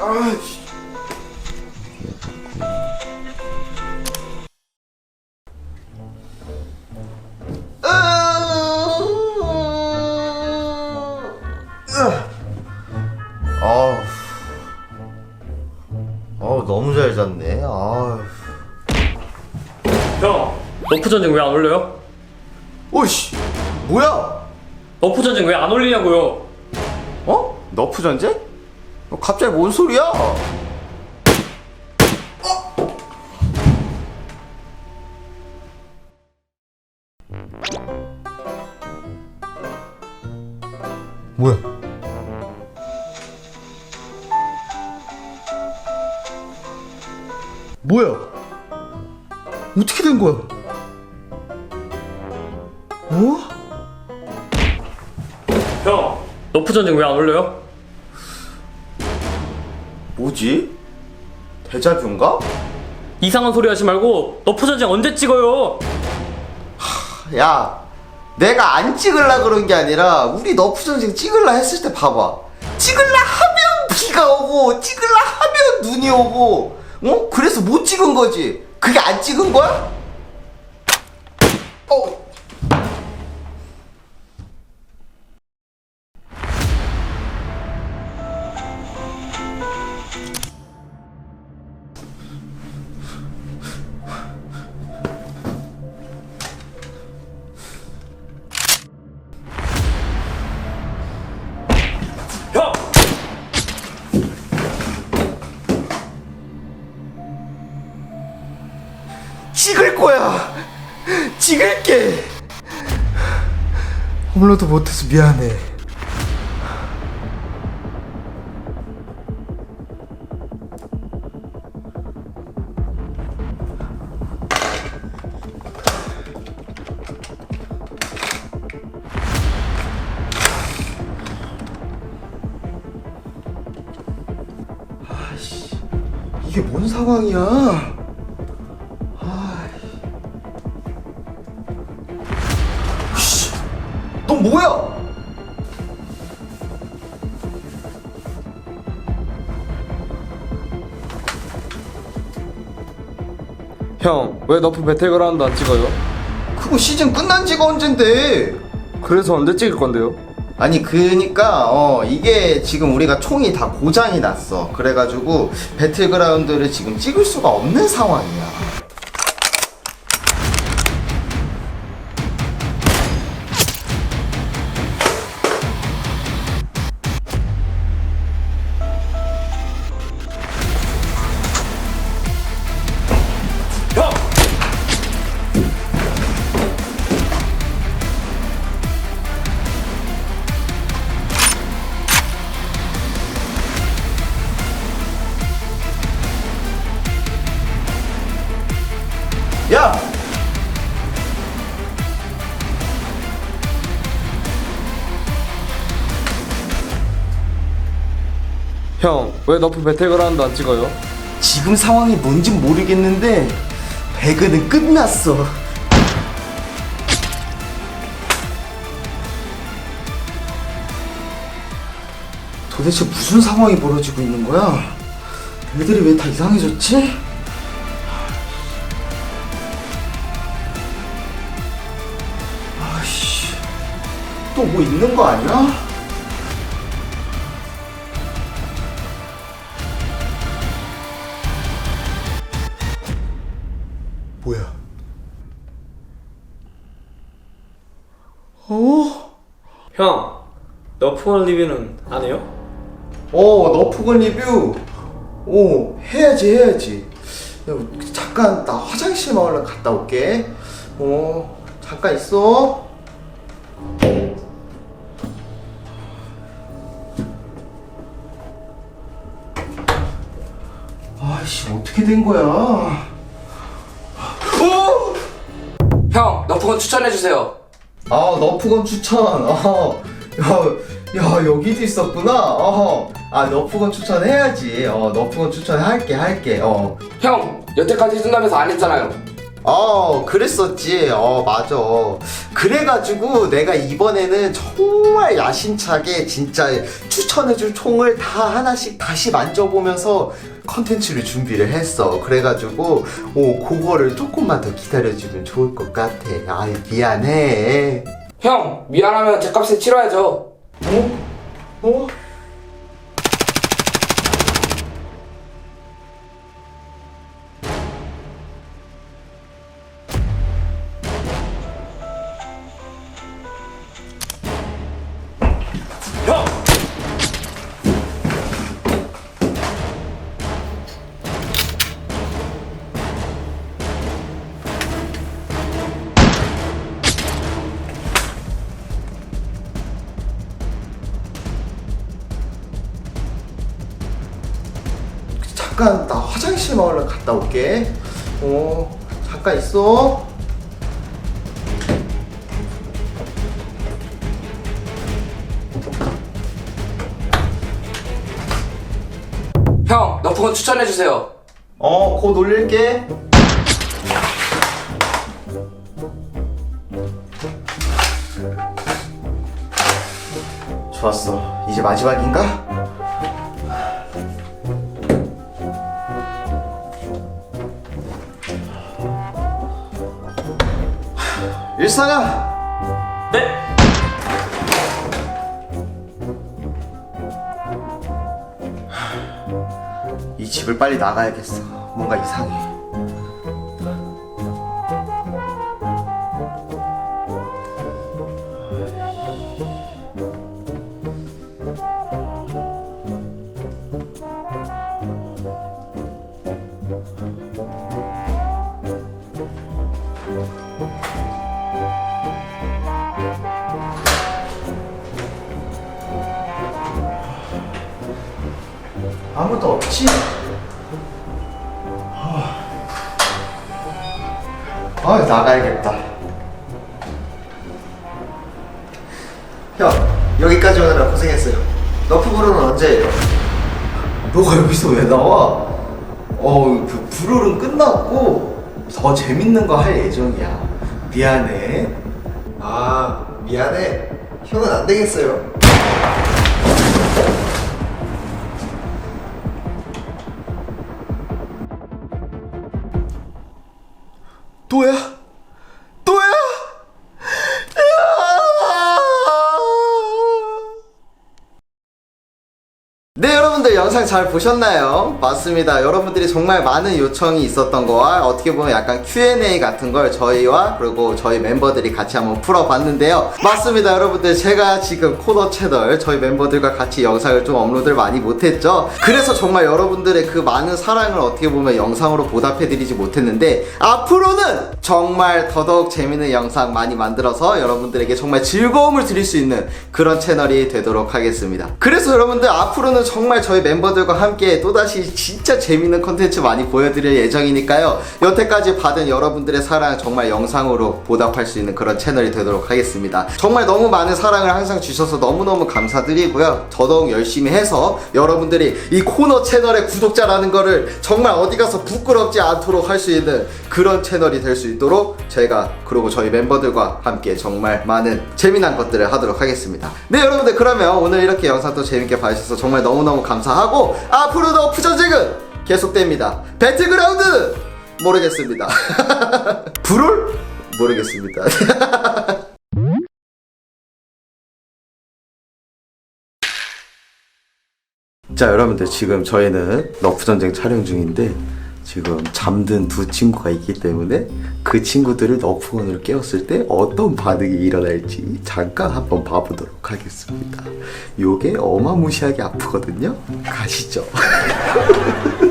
아이씨. 아우, 아우 너무 잘 잤네. 아우, 형, 너프 전쟁 왜 안 올려요? 오씨, 뭐야? 너프 전쟁 왜 안 올리냐고요? 어? 너프 전쟁? 어, 갑자기 뭔 소리야? 뭐야? 뭐야? 어떻게 된 거야? 어? 형, 너프 전쟁 왜 안 올려요? 뭐지? 대자뷰인가? 이상한 소리 하지 말고 너프 전쟁 언제 찍어요? 야, 내가 안 찍을라 그런 게 아니라 우리 너프 전쟁 찍을라 했을 때 봐봐. 찍을라 하면 비가 오고 찍을라 하면 눈이 오고 어? 그래서 못 찍은 거지. 그게 안 찍은 거야? 어. 찍을 거야. 찍을게. 홈런도 못해서 미안해. 이게 뭔 상황이야? 형, 왜 너프 배틀그라운드 안 찍어요? 그거 시즌 끝난 지가 언젠데? 그래서 언제 찍을 건데요? 아니 그니까 어 이게 지금 우리가 총이 다 고장이 났어 그래가지고 배틀그라운드를 지금 찍을 수가 없는 상황이야 형, 왜 너프 배틀그라운드 안 찍어요? 지금 상황이 뭔진 모르겠는데 배그는 끝났어 도대체 무슨 상황이 벌어지고 있는 거야? 애들이 왜 다 이상해졌지? 아씨, 또 뭐 있는 거 아니야? 어? 형, 너프 리뷰는 안 해요? 어, 너프건 리뷰. 오, 해야지, 해야지. 야, 잠깐, 나 화장실만 얼른 갔다 올게. 어, 잠깐 있어. 아이씨, 어떻게 된 거야? 어! 형, 너프건 추천해주세요. 아, 너프건 추천. 어, 야, 야, 여기도 있었구나. 어, 아, 너프건 추천해야지. 어, 너프건 추천할게, 할게. 어. 형, 여태까지 해준다면서 안 했잖아요. 어, 그랬었지. 어, 맞아. 그래가지고 내가 이번에는 정말 야심차게 진짜 추천해줄 총을 다 하나씩 다시 만져보면서 컨텐츠를 준비를 했어. 그래가지고, 오, 그거를 조금만 더 기다려주면 좋을 것 같아. 아이, 미안해. 형, 미안하면 제 값을 치러야죠. 어? 어? 잠깐, 나 화장실만 얼른 갔다 올게. 어, 잠깐 있어. 형, 너프건 추천해주세요. 어, 곧 올릴게. 좋았어. 이제 마지막인가? 일상아, 네? 이 집을 빨리 나가야겠어. 뭔가 이상해. 아무도 없지? 아. 나가야겠다. 형 여기까지 오느라 고생했어요. 너프 브롤은 언제예요? 너가 여기서 왜 나와? 어그 브롤은 끝났고 더 재밌는 거 할 예정이야. 미안해. 아 미안해. 형은 안 되겠어요 영상 잘 보셨나요? 맞습니다. 여러분들이 정말 많은 요청이 있었던 거와 어떻게 보면 약간 Q&A 같은 걸 저희와 그리고 저희 멤버들이 같이 한번 풀어봤는데요. 맞습니다 여러분들. 제가 지금 코너 채널 저희 멤버들과 같이 영상을 좀 업로드를 많이 못했죠. 그래서 정말 여러분들의 그 많은 사랑을 어떻게 보면 영상으로 보답해드리지 못했는데 앞으로는 정말 더더욱 재밌는 영상 많이 만들어서 여러분들에게 정말 즐거움을 드릴 수 있는 그런 채널이 되도록 하겠습니다. 그래서 여러분들 앞으로는 정말 저희 멤버 들과 함께 또다시 진짜 재밌는 컨텐츠 많이 보여드릴 예정이니까요. 여태까지 받은 여러분들의 사랑 정말 영상으로 보답할 수 있는 그런 채널이 되도록 하겠습니다. 정말 너무 많은 사랑을 항상 주셔서 너무너무 감사드리고요. 더더욱 열심히 해서 여러분들이 이 코너 채널의 구독자라는 거를 정말 어디 가서 부끄럽지 않도록 할 수 있는 그런 채널이 될 수 있도록 저희가 그리고 저희 멤버들과 함께 정말 많은 재미난 것들을 하도록 하겠습니다. 네 여러분들 그러면 오늘 이렇게 영상 또 재밌게 봐주셔서 정말 너무너무 감사 하고 앞으로도 푸전쟁은 계속됩니다. 배틀그라운드! 모르겠습니다. 불을? 모르겠습니다. 자 여러분들 지금 저희는 너프전쟁 촬영 중인데 지금 잠든 두 친구가 있기 때문에 그 친구들을 너프건으로 깨웠을 때 어떤 반응이 일어날지 잠깐 한번 봐보도록 하겠습니다. 요게 어마무시하게 아프거든요. 가시죠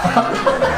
Ha ha ha ha!